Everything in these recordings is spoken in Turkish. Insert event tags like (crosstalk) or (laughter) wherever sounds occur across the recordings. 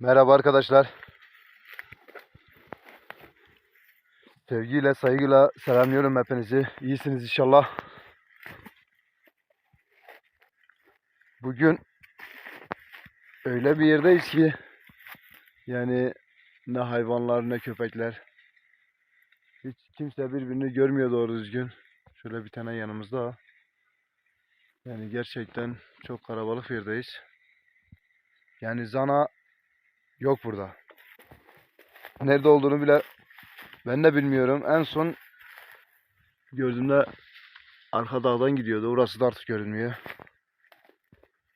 Merhaba arkadaşlar. Sevgiyle, saygıyla selamlıyorum hepinizi. İyisiniz inşallah. Bugün öyle bir yerdeyiz ki yani ne hayvanlar ne köpekler. Hiç kimse birbirini görmüyor doğru düzgün. Şöyle bir tane yanımızda. Yani gerçekten çok kalabalık bir yerdeyiz. Yani Zana yok burada. Nerede olduğunu bile ben de bilmiyorum. En son gördüğümde arka dağdan gidiyordu. Orası da artık görünmüyor.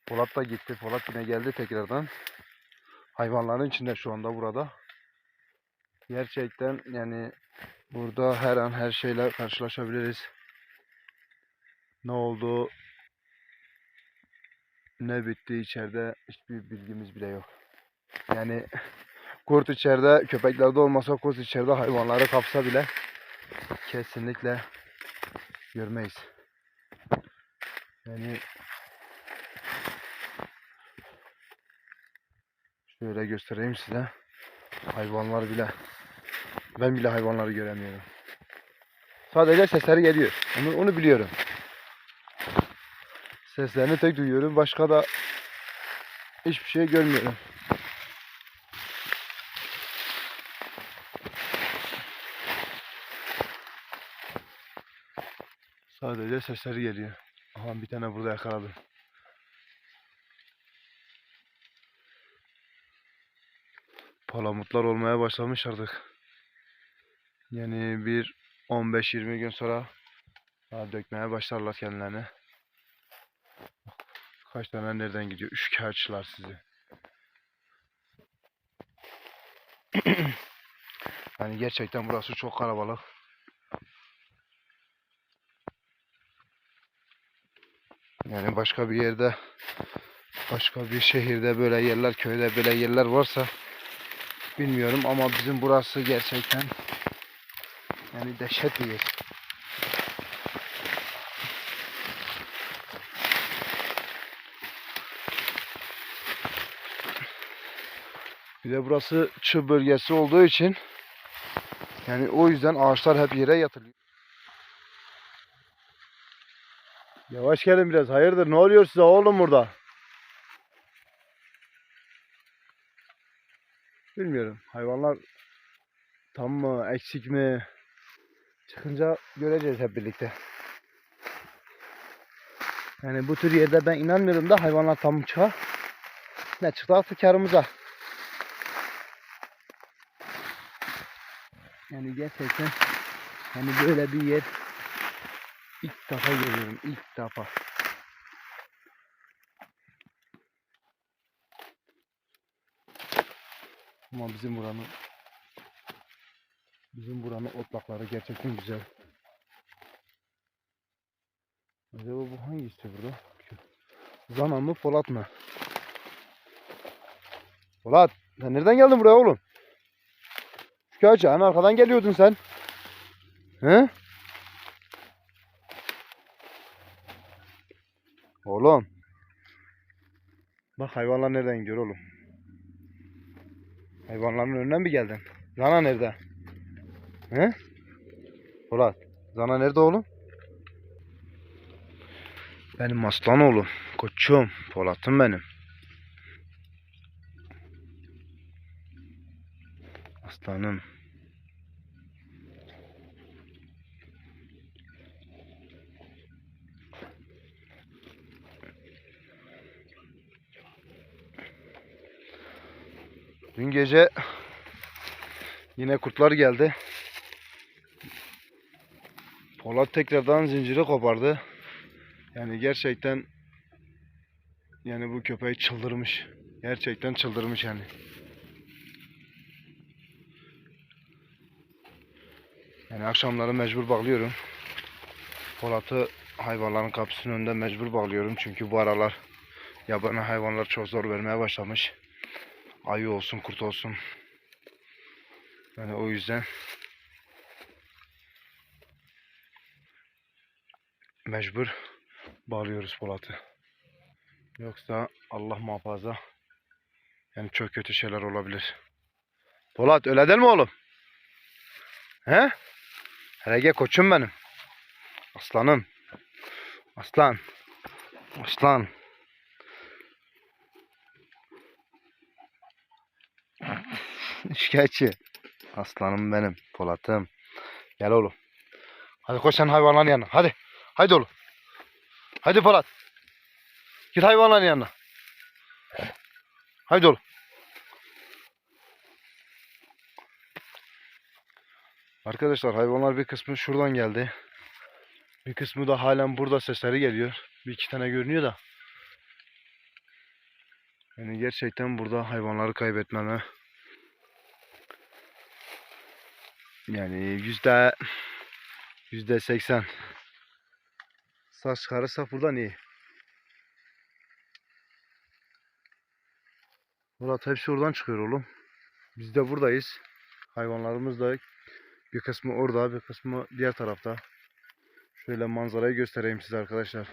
Polat da gitti. Polat yine geldi tekrardan. Hayvanların içinde şu anda burada. Gerçekten yani burada her an her şeyle karşılaşabiliriz. Ne oldu, ne bitti içeride hiçbir bilgimiz bile yok. Yani kurt içeride, köpeklerde olmasa kurt içeride hayvanları kapsa bile kesinlikle görmeyiz. Yani şöyle göstereyim size. Hayvanlar bile ben bile hayvanları göremiyorum. Sadece sesleri geliyor. Onu, onu biliyorum. Seslerini tek duyuyorum. Başka da hiçbir şey görmüyorum. Sadece sesleri geliyor. Aha bir tane burada yakaladım. Palamutlar olmaya başlamış artık. Yani bir 15-20 gün sonra dökmeye başlarlar kendilerini. Kaç tane nereden gidiyor? Üçkağıtçılar sizi. (clears throat) yani gerçekten burası çok kalabalık. Yani başka bir yerde, başka bir şehirde böyle yerler, köyde böyle yerler varsa bilmiyorum ama bizim burası gerçekten yani dehşet bir yer. Bir de burası çığ bölgesi olduğu için yani o yüzden ağaçlar hep yere yatırılıyor. Yavaş gelin biraz. Hayırdır? Ne oluyor size oğlum burada? Bilmiyorum. Hayvanlar tam mı, eksik mi? Çıkınca göreceğiz hep birlikte. Yani bu tür yerde ben inanmıyorum da hayvanlar tam mı çıkar. Ne çıktı artık karımıza. Yani gerçekten hani böyle bir yer ilk defa görüyorum. ilk defa. Ama bizim buranın bizim buranın otlakları gerçekten güzel. Acaba bu hangisi burada? Zana mı Polat mı? Polat sen nereden geldin buraya oğlum? Şikayetçi hani arkadan geliyordun sen. He? Oğlum. Bak hayvanlar nereden gidiyor oğlum? Hayvanların önünden mi geldin? Zana nerede? He? Polat. Zana nerede oğlum? Benim aslan oğlum. Koçum. Polat'ım benim. Aslanım. Gece yine kurtlar geldi. Polat tekrardan zinciri kopardı. Yani gerçekten yani bu köpek çıldırmış. Gerçekten çıldırmış yani. Yani akşamları mecbur bağlıyorum. Polat'ı hayvanların kapısının önünde mecbur bağlıyorum. Çünkü bu aralar yabani hayvanlar çok zor vermeye başlamış. Ayı olsun, kurt olsun. Yani o yüzden mecbur bağlıyoruz Polat'ı. Yoksa Allah muhafaza Yani çok kötü şeyler olabilir. Polat öyle değil mi oğlum? He? Gel koçum benim. Aslanım. Aslan. Aslan. (laughs) Şikayetçi. Aslanım benim. Polat'ım. Gel oğlum. Hadi koş sen hayvanların yanına. Hadi. Haydi oğlum. Hadi Polat. Git hayvanların yanına. Haydi oğlum. Arkadaşlar hayvanlar bir kısmı şuradan geldi. Bir kısmı da halen burada sesleri geliyor. Bir iki tane görünüyor da. Yani gerçekten burada hayvanları kaybetmeme yani yüzde yüzde seksen saç çıkarırsak buradan iyi. Murat hepsi oradan çıkıyor oğlum. Biz de buradayız. Hayvanlarımız da bir kısmı orada, bir kısmı diğer tarafta. Şöyle manzarayı göstereyim size arkadaşlar.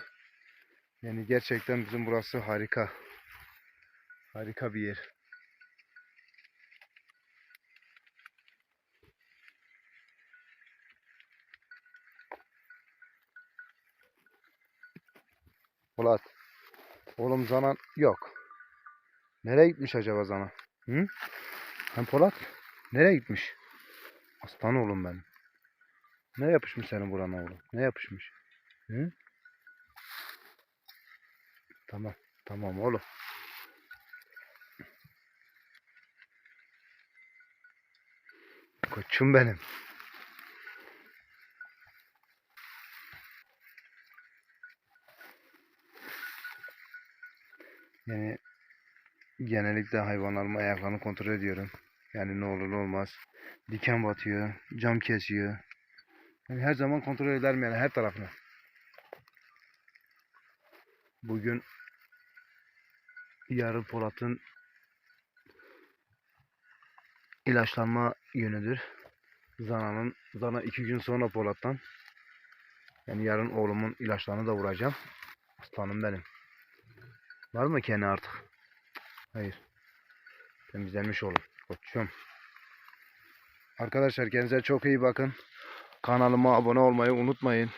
Yani gerçekten bizim burası harika. Harika bir yer. Polat. Oğlum Zanan yok. Nereye gitmiş acaba Zanan? Hı? Hem Polat? Nereye gitmiş? Aslan oğlum benim. Ne yapışmış senin burana oğlum? Ne yapışmış? Hı? Tamam. Tamam oğlum. Koçum benim. Yani genellikle hayvanlarımın ayaklarını kontrol ediyorum. Yani ne olur ne olmaz. Diken batıyor, cam kesiyor. Yani her zaman kontrol ederim yani her tarafını. Bugün yarın Polat'ın ilaçlanma yönüdür. Zana'nın Zana iki gün sonra Polat'tan. Yani yarın oğlumun ilaçlarını da vuracağım. Aslanım benim. Var mı kene artık? Hayır. Temizlenmiş oğlum. Koçum. Arkadaşlar kendinize çok iyi bakın. Kanalıma abone olmayı unutmayın.